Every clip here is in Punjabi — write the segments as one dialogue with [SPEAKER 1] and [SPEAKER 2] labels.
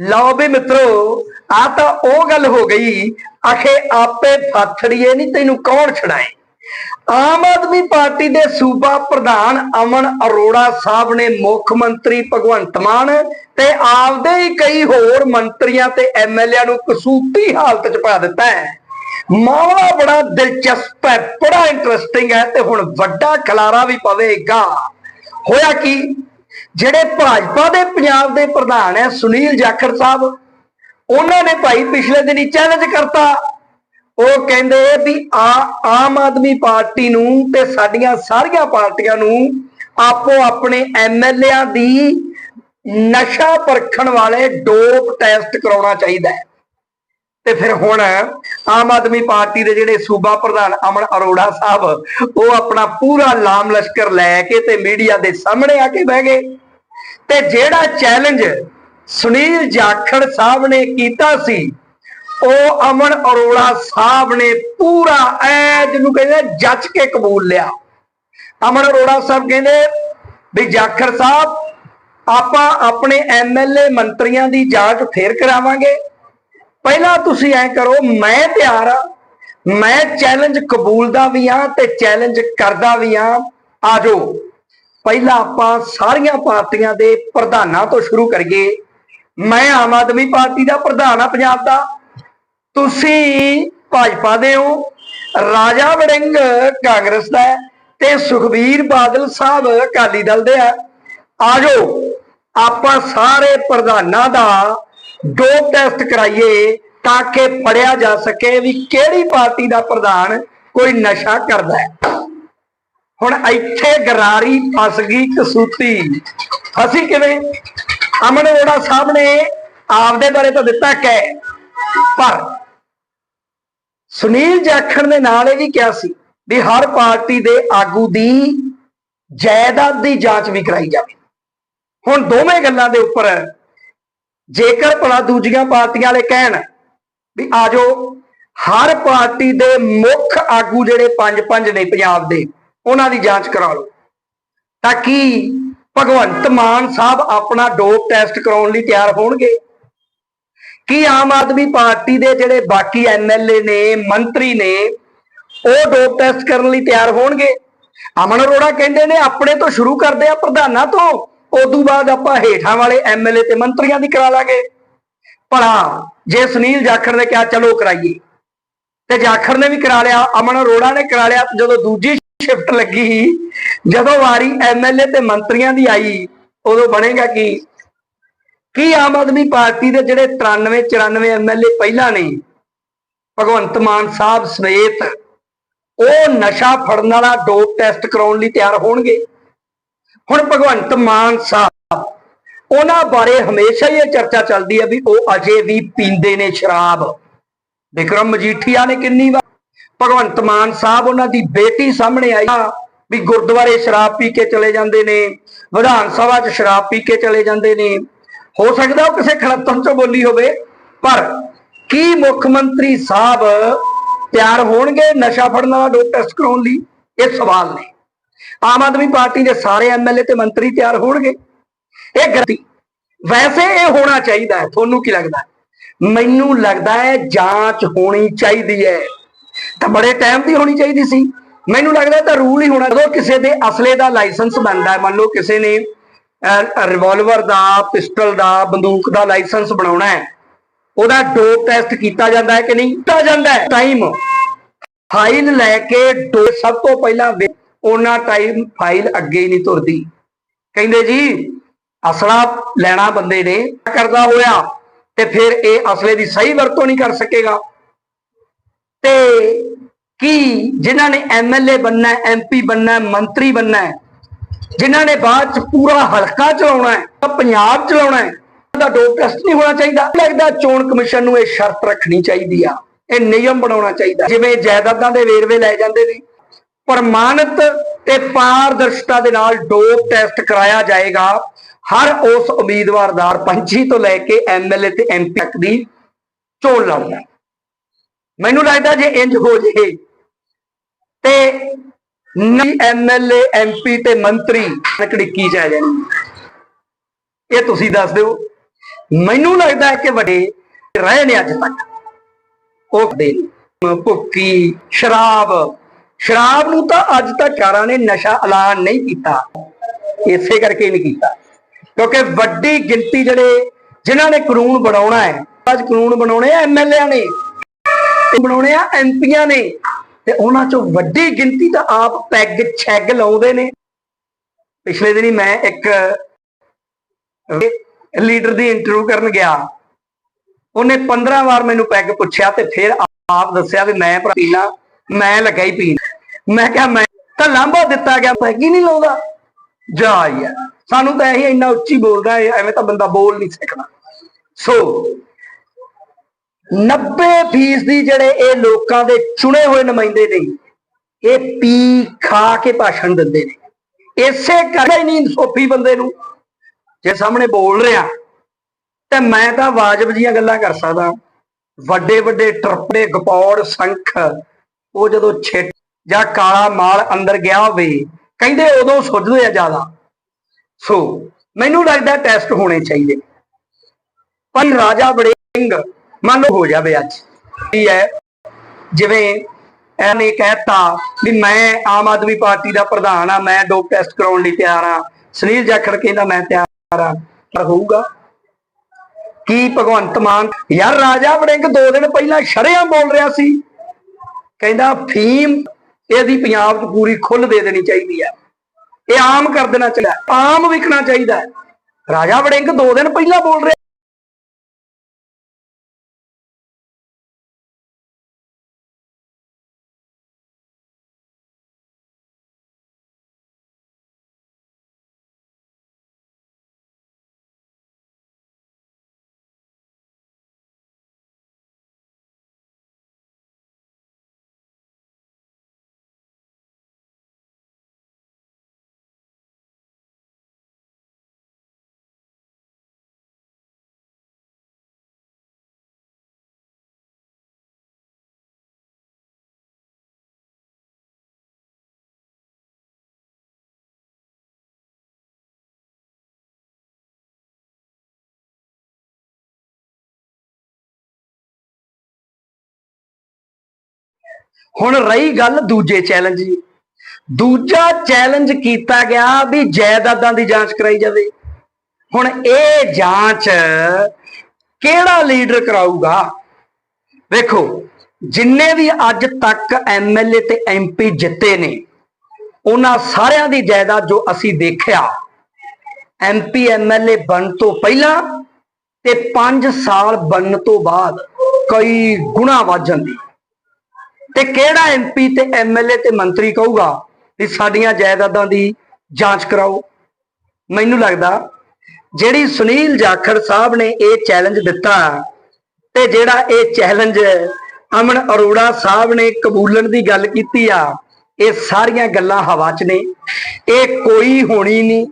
[SPEAKER 1] ਲਓ ਵੀ ਮਿੱਤਰੋ ਆ ਤਾਂ ਉਹ ਗੱਲ ਹੋ ਗਈ ਆਖੇ ਆਪੇ ਫਾਥੜੀਏ ਨਹੀਂ ਤੈਨੂੰ ਕੌਣ ਛਡਾਏ? ਆਮ ਆਦਮੀ ਪਾਰਟੀ ਦੇ ਸੂਬਾ ਪ੍ਰਧਾਨ ਅਮਨ ਅਰੋੜਾ ਸਾਹਿਬ ਨੇ ਮੁੱਖ ਮੰਤਰੀ ਭਗਵੰਤ ਮਾਨ ਤੇ ਆਪਦੇ ਹੀ ਕਈ ਹੋਰ ਮੰਤਰੀਆਂ ਤੇ ਐਮਐਲਏ ਨੂੰ ਕਸੂਤੀ ਹਾਲਤ 'ਚ ਪਾ ਦਿੱਤਾ ਹੈ। ਮਾਮਲਾ ਬੜਾ ਦਿਲਚਸਪ ਹੈ, ਬੜਾ ਇੰਟਰਸਟਿੰਗ ਹੈ ਤੇ ਹੁਣ ਵੱਡਾ ਖਲਾਰਾ ਵੀ ਪਵੇਗਾ। ਹੋਇਆ ਕੀ? ਜਿਹੜੇ ਭਾਜਪਾ ਦੇ ਪੰਜਾਬ ਦੇ ਪ੍ਰਧਾਨ ਹੈ ਸੁਨੀਲ ਜਾਖੜ ਸਾਹਿਬ, ਉਹਨਾਂ ਨੇ ਭਾਈ ਪਿਛਲੇ ਦਿਨੀ ਚੈਲੰਜ ਕਰਤਾ। ਉਹ ਕਹਿੰਦੇ ਵੀ ਆ, ਆਮ ਆਦਮੀ ਪਾਰਟੀ ਨੂੰ ਤੇ ਸਾਡੀਆਂ ਸਾਰੀਆਂ ਪਾਰਟੀਆਂ ਨੂੰ ਆਪੋ ਆਪਣੇ ਐਮਐਲਏਆਂ ਦੀ ਨਸ਼ਾ ਪਰਖਣ ਵਾਲੇ ਡੋਪ ਟੈਸਟ ਕਰਾਉਣਾ ਚਾਹੀਦਾ ਹੈ। ਤੇ ਫਿਰ ਹੁਣ ਆਮ ਆਦਮੀ ਪਾਰਟੀ ਦੇ ਜਿਹੜੇ ਸੂਬਾ ਪ੍ਰਧਾਨ ਅਮਨ ਅਰੋੜਾ ਸਾਹਿਬ, ਉਹ ਆਪਣਾ ਪੂਰਾ ਲਾਮ ਲਸ਼ਕਰ ਲੈ ਕੇ ਤੇ ਮੀਡੀਆ ਦੇ ਸਾਹਮਣੇ ਆ ਕੇ ਬਹਿ ਗਏ। ਤੇ ਜਿਹੜਾ ਚੈਲੰਜ ਸੁਨੀਲ ਜਾਖੜ ਸਾਹਿਬ ਨੇ ਕੀਤਾ ਸੀ, ਉਹ ਅਮਨ ਅਰੋੜਾ ਸਾਹਿਬ ਨੇ ਪੂਰਾ ਐ ਜਿਹਨੂੰ ਕਹਿੰਦੇ ਜੱਜ ਕੇ ਕਬੂਲ ਲਿਆ। ਅਮਨ ਅਰੋੜਾ ਸਾਹਿਬ ਕਹਿੰਦੇ ਵੀ ਜਾਖੜ ਸਾਹਿਬ, ਆਪਾਂ ਆਪਣੇ ਐਮਐਲਏ ਮੰਤਰੀਆਂ ਦੀ ਜਾਂਚ ਫੇਰ ਕਰਾਵਾਂਗੇ। ਪਹਿਲਾਂ ਤੁਸੀਂ ਐ ਕਰੋ, ਮੈਂ ਤਿਆਰ ਆ, ਮੈਂ ਚੈਲੰਜ ਕਬੂਲਦਾ ਵੀ ਆ ਤੇ ਚੈਲੰਜ ਕਰਦਾ ਵੀ ਆ ਆਜੋ ਪਹਿਲਾਂ ਆਪਾਂ ਸਾਰੀਆਂ ਪਾਰਟੀਆਂ ਦੇ ਪ੍ਰਧਾਨਾਂ ਤੋਂ ਸ਼ੁਰੂ ਕਰੀਏ। ਮੈਂ ਆਮ ਆਦਮੀ ਪਾਰਟੀ ਦਾ ਪ੍ਰਧਾਨ ਆ ਪੰਜਾਬ ਦਾ। ਤੁਸੀਂ ਭਾਜਪਾ ਦੇ ਹੋ, ਰਾਜਾ ਵੜਿੰਗ ਕਾਂਗਰਸ ਦਾ ਹੈ ਤੇ ਸੁਖਬੀਰ ਬਾਦਲ ਸਾਹਿਬ ਅਕਾਲੀ ਦਲ ਦੇ ਆ। ਆਜੋ ਆਪਾਂ ਸਾਰੇ ਪ੍ਰਧਾਨਾਂ ਦਾ ਡੋਪ ਟੈਸਟ ਕਰਾਈਏ ਤਾਂ ਕਿ ਫੜਿਆ ਜਾ ਸਕੇ ਵੀ ਕਿਹੜੀ ਪਾਰਟੀ ਦਾ ਪ੍ਰਧਾਨ ਕੋਈ ਨਸ਼ਾ ਕਰਦਾ ਹੈ। ਹੁਣ ਇੱਥੇ ਗਰਾਰੀ ਫਸ ਗਈ ਕਸੂਤੀ। ਫਸੀ ਕਿਵੇਂ? ਅਮਨ ਅਰੋੜਾ ਸਾਹਿਬ ਨੇ ਆਪਦੇ ਬਾਰੇ ਤਾਂ ਦਿੱਤਾ ਕਹਿ। ਪਰ ਸੁਨੀਲ ਜਾਖੜ ਨੇ ਨਾਲ ਇਹ ਵੀ ਕਿਹਾ ਸੀ ਵੀ ਹਰ ਪਾਰਟੀ ਦੇ ਆਗੂ ਦੀ ਜਾਇਦਾਦ ਦੀ ਜਾਂਚ ਵੀ ਕਰਾਈ ਜਾਵੇ। ਹੁਣ ਦੋਵੇਂ ਗੱਲਾਂ ਦੇ ਉੱਪਰ ਜੇਕਰ ਭਲਾ ਦੂਜੀਆਂ ਪਾਰਟੀਆਂ ਵਾਲੇ ਕਹਿਣ ਵੀ ਆਜੋ ਹਰ ਪਾਰਟੀ ਦੇ ਮੁੱਖ ਆਗੂ ਜਿਹੜੇ ਪੰਜ ਪੰਜ ਨੇ ਪੰਜਾਬ ਦੇ ਉਹਨਾਂ ਦੀ ਜਾਂਚ ਕਰਾ ਲਓ। ਤਾਂ ਕੀ ਭਗਵੰਤ ਮਾਨ ਸਾਹਿਬ ਆਪਣਾ ਡੋਪ ਟੈਸਟ ਕਰਾਉਣ ਲਈ ਤਿਆਰ ਹੋਣਗੇ? ਕੀ ਆਮ ਆਦਮੀ ਪਾਰਟੀ ਦੇ ਜਿਹੜੇ ਬਾਕੀ ਐਮਐਲਏ ਨੇ, ਮੰਤਰੀ ਨੇ, ਉਹ ਡੋਪ ਟੈਸਟ ਕਰਨ ਲਈ ਤਿਆਰ ਹੋਣਗੇ? ਅਮਨ ਅਰੋੜਾ ਕਹਿੰਦੇ ਨੇ, ਆਪਣੇ ਤੋਂ ਸ਼ੁਰੂ ਕਰਦੇ ਆ ਪ੍ਰਧਾਨਾਂ ਤੋਂ। ਉਦੋਂ ਬਾਅਦ ਆਪਾਂ ਹੇਠਾਂ ਵਾਲੇ ਐਮਐਲਏ ਤੇ ਮੰਤਰੀਆਂ ਦੀ ਕਰਾ ਲਾਂਗੇ। ਭਲਾ ਜੇ ਸੁਨੀਲ ਜਾਖੜ ਨੇ ਕਿਹਾ, ਚਲੋ ਕਰਾਈਏ। ਤੇ ਜਾਖੜ ਨੇ ਵੀ ਕਰਾ ਲਿਆ, ਅਮਨ ਅਰੋੜਾ ਨੇ ਕਰਾ ਲਿਆ, ਜਦੋਂ ਦੂਜੀ ਸ਼ਿਫਟ ਲੱਗੀ ਜਦੋਂ ਵਾਰੀ ਐਮਐਲਏ ਤੇ ਮੰਤਰੀਆਂ ਦੀ ਆਈ, ਉਦੋਂ ਬਣੇਗਾ ਕੀ? ਕੀ ਆਮ ਆਦਮੀ ਪਾਰਟੀ ਦੇ ਜਿਹੜੇ 93 94 ਐਮਐਲਏ ਪਹਿਲਾਂ ਨੇ, ਭਗਵੰਤ ਮਾਨ ਸਾਹਿਬ ਸਮੇਤ, ਉਹ ਨਸ਼ਾ ਫੜਨ ਵਾਲਾ ਡੋਪ ਟੈਸਟ ਕਰਾਉਣ ਲਈ ਤਿਆਰ ਹੋਣਗੇ। ਹੁਣ ਭਗਵੰਤ ਮਾਨ ਸਾਹਿਬ, ਉਹਨਾਂ ਬਾਰੇ ਹਮੇਸ਼ਾ ਹੀ ਇਹ ਚਰਚਾ ਚੱਲਦੀ ਹੈ ਵੀ ਉਹ ਅਜੇ ਵੀ ਪੀਂਦੇ ਨੇ ਸ਼ਰਾਬ। ਵਿਕਰਮ ਮਜੀਠੀਆ ਨੇ ਕਿੰਨੀ ਵਾਰ ਭਗਵੰਤ ਮਾਨ ਸਾਹਿਬ, ਉਹਨਾਂ ਦੀ ਬੇਟੀ ਸਾਹਮਣੇ ਆਈ ਵੀ ਗੁਰਦੁਆਰੇ ਸ਼ਰਾਬ ਪੀ ਕੇ ਚਲੇ ਜਾਂਦੇ ਨੇ, ਵਿਧਾਨ ਸਭਾ 'ਚ ਸ਼ਰਾਬ ਪੀ ਕੇ ਚਲੇ ਜਾਂਦੇ ਨੇ। ਹੋ ਸਕਦਾ ਉਹ ਕਿਸੇ ਖੜਤਨ 'ਚੋਂ ਬੋਲੀ ਹੋਵੇ, ਪਰ ਕੀ ਮੁੱਖ ਮੰਤਰੀ ਸਾਹਿਬ ਤਿਆਰ ਹੋਣਗੇ ਨਸ਼ਾ ਫੜਨ ਵਾਲਾ ਡੋਪ ਟੈਸਟ ਕਰਾਉਣ ਲਈ? ਇਹ ਸਵਾਲ ਨੇ। ਆਮ ਆਦਮੀ ਪਾਰਟੀ ਦੇ ਸਾਰੇ ਐਮਐਲਏ ਤੇ ਮੰਤਰੀ ਤਿਆਰ ਹੋਣਗੇ। ਇਹ ਗਲਤੀ। ਵੈਸੇ ਇਹ ਹੋਣਾ ਚਾਹੀਦਾ ਹੈ। ਤੁਹਾਨੂੰ ਕੀ ਲੱਗਦਾ ਮੈਨੂੰ ਲੱਗਦਾ ਹੈ ਜਾਂਚ ਹੋਣੀ ਚਾਹੀਦੀ ਹੈ। ਤਾਂ ਬੜੇ ਟਾਈਮ ਦੀ ਹੋਣੀ ਚਾਹੀਦੀ ਸੀ। ਮੈਨੂੰ ਲੱਗਦਾ ਤਾਂ ਰੂਲ ਹੀ ਹੋਣਾ। ਜਦੋਂ ਕਿਸੇ ਦੇ ਅਸਲੇ ਦਾ ਲਾਇਸੈਂਸ ਬਣਦਾ ਹੈ, ਮੰਨ ਲਓ ਕਿਸੇ ਨੇ ਰਿਵਾਲਵਰ ਦਾ ਪਿਸਟਲ ਦਾ, ਬੰਦੂਕ ਦਾ ਲਾਇਸੈਂਸ ਬਣਾਉਣਾ ਹੈ, ਉਹਦਾ ਡੋਪ ਟੈਸਟ ਕੀਤਾ ਜਾਂਦਾ ਹੈ ਕਿ ਨਹੀਂ? ਕੀਤਾ ਜਾਂਦਾ ਹੈ। ਟਾਈਮ ਫਾਈਲ ਲੈ ਕੇ ਡੋ ਸਭ ਤੋਂ ਪਹਿਲਾਂ ਉਹਨਾਂ ਟਾਈਮ ਫਾਈਲ ਅੱਗੇ ਹੀ ਨਹੀਂ ਤੁਰਦੀ। ਕਹਿੰਦੇ ਜੀ, ਅਸਲਾ ਲੈਣਾ ਬੰਦੇ ਨੇ ਕਰਦਾ ਹੋਇਆ, ਤੇ ਫਿਰ ਇਹ ਅਸਲੇ ਦੀ ਸਹੀ ਵਰਤੋਂ ਨਹੀਂ ਕਰ ਸਕੇਗਾ। ਤੇ ਕੀ ਜਿਨ੍ਹਾਂ ਨੇ ਐਮਐਲਏ ਬੰਨਾ ਐਮਪੀ ਬੰਨਾ ਮੰਤਰੀ ਬੰਨਾ ਜਿਨ੍ਹਾਂ ਨੇ ਬਾਅਦ ਚ ਪੂਰਾ ਹਲਕਾ ਚਲਾਉਣਾ ਹੈ ਪੰਜਾਬ ਚਲਾਉਣਾ ਹੈ ਦਾ ਡੋਪ ਟੈਸਟ ਨਹੀਂ ਹੋਣਾ ਚਾਹੀਦਾ। ਲੱਗਦਾ ਚੋਣ ਕਮਿਸ਼ਨ ਨੂੰ ਇਹ ਸ਼ਰਤ ਰੱਖਣੀ ਚਾਹੀਦੀ ਆ, ਇਹ ਨਿਯਮ ਬਣਾਉਣਾ ਚਾਹੀਦਾ। ਜਿਵੇਂ ਜਾਇਦਾਦਾਂ ਦੇ ਵੇਰਵੇ ਲੈ ਜਾਂਦੇ ਨੇ, ਪ੍ਰਮਾਣਿਤ ਤੇ ਪਾਰਦਰਸ਼ਤਾ ਦੇ ਨਾਲ ਡੋਪ ਟੈਸਟ ਕਰਾਇਆ ਜਾਏਗਾ, ਹਰ ਉਸ ਉਮੀਦਵਾਰ ਦਾ ਪੰਚੀ ਤੋਂ ਲੈ ਕੇ ਐਮਐਲਏ ਤੇ ਐਮਪੀ ਤੱਕ ਦੀ ਚੋਣ ਲੜਦਾ ਮੈਨੂੰ ਲੱਗਦਾ ਜੇ ਇੰਜ ਹੋ ਜੇ ਤੇ ਨਹੀਂ ਐਮਐਲਏ ਐਮਪੀ ਤੇ ਮੰਤਰੀ ਕੜਿੱਕੀ ਚ ਆ ਜਾਣੀ? ਇਹ ਤੁਸੀਂ ਦੱਸ ਦਿਓ। ਮੈਨੂੰ ਲੱਗਦਾ ਹੈ ਕਿ ਵੱਡੇ ਰਹੇ ਨੇ ਅੱਜ ਤੱਕ। ਉਹ ਦੇ ਭੁੱਕੀ, ਸ਼ਰਾਬ। ਸ਼ਰਾਬ ਨੂੰ ਤਾਂ ਅੱਜ ਤੱਕ ਕਾਰਾਂ ਨੇ ਨਸ਼ਾ ਐਲਾਨ ਨਹੀਂ ਕੀਤਾ। ਇਸੇ ਕਰਕੇ ਨਹੀਂ ਕੀਤਾ। ਕਿਉਂਕਿ ਵੱਡੀ ਗਿਣਤੀ ਜਿਹੜੇ, ਜਿਨ੍ਹਾਂ ਨੇ ਕਾਨੂੰਨ ਬਣਾਉਣਾ ਹੈ, ਅੱਜ ਕਾਨੂੰਨ ਬਣਾਉਣੇ ਆ ਐਮਐਲਏ ਨੇ। ਬਣਾਉਣੇ ਆ ਐਮਪੀਆਂ ਨੇ। ਤੇ ਉਹਨਾਂ ਚੋਂ ਵੱਡੀ ਗਿਣਤੀ ਤਾਂ ਆਪ ਪੈਗ ਛੈਗ ਲਾਉਂਦੇ ਨੇ। ਪਿਛਲੇ ਦਿਨੀ ਮੈਂ ਇੱਕ ਲੀਡਰ ਦੀ ਇੰਟਰਵਿਊ ਕਰਨ ਗਿਆ। ਉਹਨੇ 15 ਵਾਰ ਮੈਨੂੰ ਪੈਗ ਪੁੱਛਿਆ ਤੇ ਫਿਰ ਆਪ ਦੱਸਿਆ ਵੀ ਮੈਂ ਪੀਣਾ ਮੈਂ ਲੱਗਾ ਹੀ ਪੀਣ ਮੈਂ ਕਿਹਾ, ਮੈਂ ਤਾਂ ਲਾਂਭਾ ਦਿੱਤਾ ਗਿਆ, ਪੈਗ ਹੀ ਨਹੀਂ ਲਾਉਂਦਾ। ਜਾ ਯਾਰ, ਸਾਨੂੰ ਤਾਂ ਇਹ ਇੰਨਾ ਉੱਚੀ ਬੋਲਦਾ ਐਵੇਂ ਤਾਂ ਬੰਦਾ ਬੋਲ ਨਹੀਂ ਸਕਦਾ। ਸੋ 90% ਦੀ ਜਿਹੜੇ ਇਹ ਲੋਕਾਂ ਦੇ ਚੁਣੇ ਹੋਏ ਨੁਮਾਇੰਦੇ ਨੇ, ਇਹ ਪੀ ਖਾ ਕੇ ਭਾਸ਼ਣ ਦਿੰਦੇ ਨੇ। ਇਸੇ ਕਰਕੇ ਨਹੀਂ ਸੋਫੀ ਬੰਦੇ ਨੂੰ। ਜੇ ਸਾਹਮਣੇ ਬੋਲ ਰਿਹਾ, ਤੇ ਮੈਂ ਤਾਂ ਵਾਜਬ ਜੀਆਂ ਗੱਲਾਂ ਕਰ ਸਕਦਾ। ਵੱਡੇ ਵੱਡੇ ਟਰਪੜੇ, ਗਪੌੜ, ਸੰਖ, ਉਹ ਜਦੋਂ ਛਿੱਟ ਜਾਂ ਕਾਲਾ ਮਾਲ ਅੰਦਰ ਗਿਆ ਹੋਵੇ, ਕਹਿੰਦੇ ਉਦੋਂ ਸੁੱਜਦੇ ਆ ਜ਼ਿਆਦਾ। ਸੋ, ਮੈਨੂੰ ਲੱਗਦਾ ਟੈਸਟ ਹੋਣੇ ਚਾਹੀਦੇ। ਪਰ ਰਾਜਾ ਬੜਿੰਗ ਮੰਨ ਲਓ ਹੋ ਜਾਵੇ ਅੱਜ। ਕੀ ਹੈ? ਜਿਵੇਂ ਇਹਨੇ ਕਹਿਤਾ ਵੀ ਮੈਂ ਆਮ ਆਦਮੀ ਪਾਰਟੀ ਦਾ ਪ੍ਰਧਾਨ ਆ, ਮੈਂ ਡੋਪ ਟੈਸਟ ਕਰਾਉਣ ਲਈ ਤਿਆਰ ਆ। ਸੁਨੀਲ ਜਾਖੜ ਕਹਿੰਦਾ ਮੈਂ ਤਿਆਰ ਆ, ਪਰ ਹੋਊਗਾ। ਕੀ ਭਗਵੰਤ ਮਾਨ, ਯਾਰ ਰਾਜਾ ਵੜਿੰਗ ਦੋ ਦਿਨ ਪਹਿਲਾਂ ਸ਼ਰਿਆਂ ਬੋਲ ਰਿਹਾ ਸੀ। ਕਹਿੰਦਾ ਫੀਮ ਇਹਦੀ ਪੰਜਾਬ 'ਚ ਪੂਰੀ ਖੁੱਲ ਦੇ ਦੇਣੀ ਚਾਹੀਦੀ ਹੈ। ਇਹ ਆਮ ਕਰ ਦੇਣਾ ਚਾਹੀਦਾ, ਆਮ ਵਿਕਣਾ ਚਾਹੀਦਾ। ਹੈ। ਰਾਜਾ ਵੜਿੰਗ ਦੋ ਦਿਨ ਪਹਿਲਾਂ ਬੋਲ ਰਿਹਾ ਹੁਣ ਰਹੀ ਗੱਲ ਦੂਜੇ ਚੈਲੰਜ ਦੀ। ਦੂਜਾ ਚੈਲੰਜ ਕੀਤਾ ਗਿਆ ਵੀ ਜਾਇਦਾਦਾਂ ਦੀ ਜਾਂਚ ਕਰਾਈ ਜਾਵੇ। ਹੁਣ ਇਹ ਜਾਂਚ ਕਿਹੜਾ ਲੀਡਰ ਕਰਾਊਗਾ? ਵੇਖੋ, ਜਿੰਨੇ ਵੀ ਅੱਜ ਤੱਕ ਐਮਐਲਏ ਤੇ ਐਮਪੀ ਜਿੱਤੇ ਨੇ, ਉਹਨਾਂ ਸਾਰਿਆਂ ਦੀ ਜਾਇਦਾਦ ਜੋ ਅਸੀਂ ਦੇਖਿਆ ਐਮਪੀ ਐਮਐਲਏ ਬਣ ਤੋਂ ਪਹਿਲਾਂ ਤੇ 5 ਸਾਲ ਬਣਨ ਤੋਂ ਬਾਅਦ ਕਈ ਗੁਣਾ ਵੱਧ ਜਾਂਦੀ। ਤੇ ਕਿਹੜਾ ਐਮਪੀ ਤੇ ਐਮਐਲਏ ਤੇ ਮੰਤਰੀ ਕਹੂਗਾ ਵੀ ਸਾਡੀਆਂ ਜਾਇਦਾਦਾਂ ਦੀ ਜਾਂਚ ਕਰਾਓ? ਮੈਨੂੰ ਲੱਗਦਾ ਜਿਹੜੀ ਸੁਨੀਲ ਜਾਖੜ ਸਾਹਿਬ ਨੇ ਇਹ ਚੈਲੰਜ ਦਿੱਤਾ ਤੇ ਜਿਹੜਾ ਇਹ ਚੈਲੰਜ ਅਮਨ ਅਰੋੜਾ ਸਾਹਿਬ ਨੇ ਕਬੂਲਣ ਦੀ ਗੱਲ ਕੀਤੀ ਆ, ਇਹ ਸਾਰੀਆਂ ਗੱਲਾਂ ਹਵਾ 'ਚ ਨੇ। ਇਹ ਕੋਈ ਹੋਣੀ ਨਹੀਂ,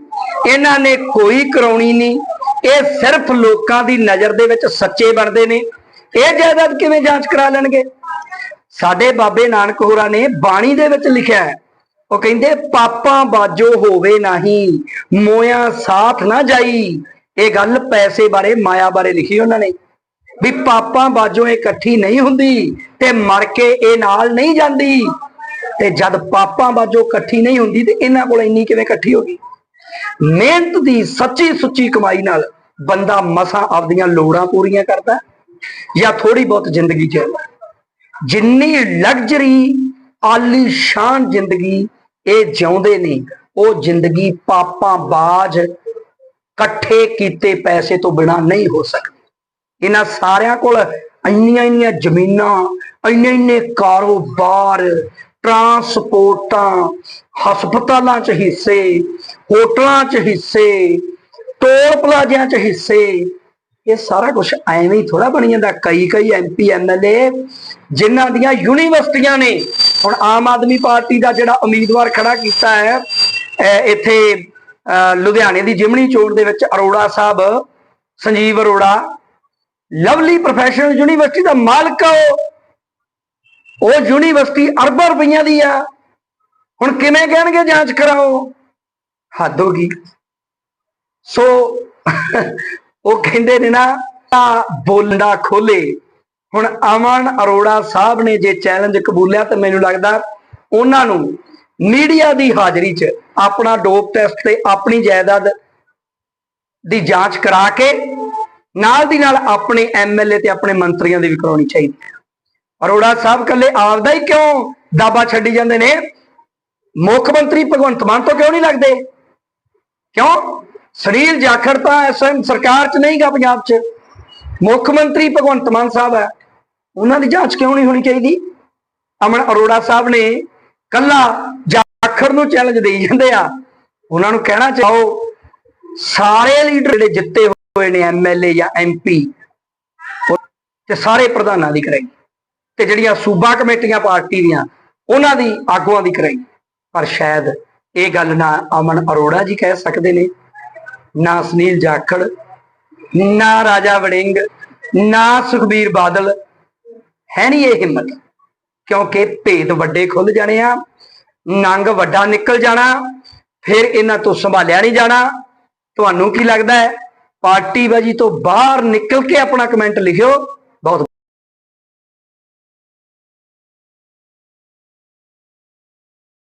[SPEAKER 1] ਇਹਨਾਂ ਨੇ ਕੋਈ ਕਰਾਉਣੀ ਨਹੀਂ। ਇਹ ਸਿਰਫ ਲੋਕਾਂ ਦੀ ਨਜ਼ਰ ਦੇ ਵਿੱਚ ਸੱਚੇ ਬਣਦੇ ਨੇ। ਇਹ ਜਾਇਦਾਦ ਕਿਵੇਂ ਜਾਂਚ ਕਰਾ ਲੈਣਗੇ? ਸਾਡੇ ਬਾਬੇ ਨਾਨਕ ਹੋਰਾਂ ਨੇ ਬਾਣੀ ਦੇ ਵਿੱਚ ਲਿਖਿਆ ਹੈ। ਉਹ ਕਹਿੰਦੇ, ਪਾਪਾਂ ਬਾਜੋ ਹੋਵੇ ਨਹੀਂ, ਮੋਇਆ ਸਾਥ ਨਾ ਜਾਈ। ਇਹ ਗੱਲ ਪੈਸੇ ਬਾਰੇ, ਮਾਇਆ ਬਾਰੇ ਲਿਖੀ ਉਹਨਾਂ ਨੇ। ਵੀ ਪਾਪਾਂ ਬਾਜੋ ਇਹ ਇਕੱਠੀ ਨਹੀਂ ਹੁੰਦੀ ਤੇ ਮਰ ਕੇ ਇਹ ਨਾਲ ਨਹੀਂ ਜਾਂਦੀ। ਤੇ ਜਦ ਪਾਪਾਂ ਬਾਜੋ ਇਕੱਠੀ ਨਹੀਂ ਹੁੰਦੀ ਤੇ ਇਹਨਾਂ ਕੋਲ ਇੰਨੀ ਕਿਵੇਂ ਇਕੱਠੀ ਹੋ ਗਈ? ਮਿਹਨਤ ਦੀ ਸੱਚੀ ਸੁੱਚੀ ਕਮਾਈ ਨਾਲ ਬੰਦਾ ਮਸਾਂ ਆਪਦੀਆਂ ਲੋੜਾਂ ਪੂਰੀਆਂ ਕਰਦਾ ਜਾਂ ਥੋੜੀ ਬਹੁਤ ਜ਼ਿੰਦਗੀ ਜਿਉਂਦਾ ਜਿੰਨੀ ਲਗਜ਼ਰੀ ਆਲੀਸ਼ਾਨ ਜ਼ਿੰਦਗੀ ਇਹ ਜਿਉਂਦੇ ਨੇ, ਉਹ ਜ਼ਿੰਦਗੀ ਪਾਪਾਂ ਬਾਜ ਇਕੱਠੇ ਕੀਤੇ ਪੈਸੇ ਤੋਂ ਬਿਨਾ ਨਹੀਂ ਹੋ ਸਕਦੀ। ਇਹਨਾਂ ਸਾਰਿਆਂ ਕੋਲ ਇੰਨੀਆਂ ਇੰਨੀਆਂ ਜ਼ਮੀਨਾਂ, ਇੰਨੇ ਇੰਨੇ ਕਾਰੋਬਾਰ, ਟਰਾਂਸਪੋਰਟਾਂ, ਹਸਪਤਾਲਾਂ 'ਚ ਹਿੱਸੇ, ਹੋਟਲਾਂ 'ਚ ਹਿੱਸੇ, ਟੋਲ ਪਲਾਜ਼ਿਆਂ 'ਚ ਹਿੱਸੇ ਇਹ ਸਾਰਾ ਕੁਝ ਐਵੇਂ ਹੀ ਥੋੜਾ ਬਣੀ ਜਾਂਦਾ। ਕਈ ਕਈ ਐਮਪੀ ਐਮਐਲਏ ਜਿਨ੍ਹਾਂ ਦੀਆਂ ਯੂਨੀਵਰਸਿਟੀਆਂ ਨੇ। ਹੁਣ ਆਮ ਆਦਮੀ ਪਾਰਟੀ ਦਾ ਜਿਹੜਾ ਉਮੀਦਵਾਰ ਖੜਾ ਕੀਤਾ ਹੈ ਇੱਥੇ ਲੁਧਿਆਣੇ ਦੀ ਜਿਮਣੀ ਚੋਣ ਦੇ ਵਿੱਚ Arora sahib, Sanjeev Arora, Lovely Professional University ਦਾ ਮਾਲਕ ਆ ਉਹ। ਉਹ ਯੂਨੀਵਰਸਿਟੀ ਅਰਬਾਂ ਰੁਪਈਆਂ ਦੀ ਆ। ਹੁਣ ਕਿਵੇਂ ਕਹਿਣਗੇ ਜਾਂਚ ਕਰਾਓ? ਹੱਦ ਹੋ ਗਈ। ਸੋ ਉਹ ਕਹਿੰਦੇ ਨੇ ਨਾ ਆ ਬੋਲਣਾ ਖੋਲੇ। ਹੁਣ ਅਮਨ ਅਰੋੜਾ ਸਾਹਿਬ ਨੇ ਜੇ ਚੈਲੰਜ ਕਬੂਲਿਆ ਤਾਂ ਮੈਨੂੰ ਲੱਗਦਾ ਉਹਨਾਂ ਨੂੰ ਮੀਡੀਆ ਦੀ ਹਾਜ਼ਰੀ 'ਚ ਆਪਣਾ ਡੋਪ ਟੈਸਟ ਤੇ ਆਪਣੀ ਜਾਇਦਾਦ ਦੀ ਜਾਂਚ ਕਰਾ ਕੇ ਨਾਲ ਦੀ ਨਾਲ ਆਪਣੇ ਐਮਐਲਏ ਤੇ ਆਪਣੇ ਮੰਤਰੀਆਂ ਦੀ ਵੀ ਕਰਾਉਣੀ ਚਾਹੀਦੀ ਹੈ। ਅਰੋੜਾ ਸਾਹਿਬ ਕੱਲੇ ਆਪਦਾ ਹੀ ਕਿਉਂ ਦਾਬਾ ਛੱਡੀ ਜਾਂਦੇ ਨੇ? ਮੁੱਖ ਮੰਤਰੀ ਭਗਵੰਤ ਮਾਨ ਤੋਂ ਕਿਉਂ ਨਹੀਂ ਲੱਗਦੇ? ਕਿਉਂ? ਸੁਨੀਲ ਜਾਖੜ ਤਾਂ ਐਸਐਮ ਸਰਕਾਰ 'ਚ ਨਹੀਂਗਾ ਪੰਜਾਬ 'ਚ। ਮੁੱਖ ਮੰਤਰੀ ਭਗਵੰਤ ਮਾਨ ਸਾਹਿਬ ਹੈ। ਉਹਨਾਂ ਦੀ ਜਾਂਚ ਕਿਉਂ ਨਹੀਂ ਹੋਣੀ ਚਾਹੀਦੀ? ਅਮਨ ਅਰੋੜਾ ਸਾਹਿਬ ਨੇ ਕੱਲਾ ਜਾਖੜ ਨੂੰ ਚੈਲੰਜ ਦੇਈ ਜਾਂਦੇ ਆ। ਉਹਨਾਂ ਨੂੰ ਕਹਿਣਾ ਚਾਹੋ, ਸਾਰੇ ਲੀਡਰ ਜਿਹੜੇ ਜਿੱਤੇ ਹੋਏ ਨੇ ਐਮਐਲਏ ਜਾਂ ਐਮਪੀ ਤੇ ਸਾਰੇ ਪ੍ਰਧਾਨਾਂ ਦੀ ਕਰਾਈ। ਤੇ ਜਿਹੜੀਆਂ ਸੂਬਾ ਕਮੇਟੀਆਂ ਪਾਰਟੀ ਦੀਆਂ, ਉਹਨਾਂ ਦੀ ਆਗੂਆਂ ਦੀ ਕਰਾਈ। ਪਰ ਸ਼ਾਇਦ ਇਹ ਗੱਲ ਨਾ ਅਮਨ ਅਰੋੜਾ ਜੀ ਕਹਿ ਸਕਦੇ ਨੇ। ਨਾ ਸੁਨੀਲ ਜਾਖੜ, ਨਾ ਰਾਜਾ ਵੜਿੰਗ, ਨਾ ਸੁਖਬੀਰ ਬਾਦਲ। ਹੈ ਨਹੀਂ ਇਹ ਹਿੰਮਤ, ਕਿਉਂਕਿ ਭੇਦ ਵੱਡੇ ਖੁੱਲ ਜਾਣੇ ਆ, ਨੰਗ ਵੱਡਾ ਨਿਕਲ ਜਾਣਾ, ਫਿਰ ਇਹਨਾਂ ਤੋਂ ਸੰਭਾਲਿਆ ਨਹੀਂ ਜਾਣਾ। ਤੁਹਾਨੂੰ ਕੀ ਲੱਗਦਾ ਹੈ? ਪਾਰਟੀ ਬਾਜੀ ਤੋਂ ਬਾਹਰ ਨਿਕਲ ਕੇ ਆਪਣਾ ਕਮੈਂਟ ਲਿਖਿਓ।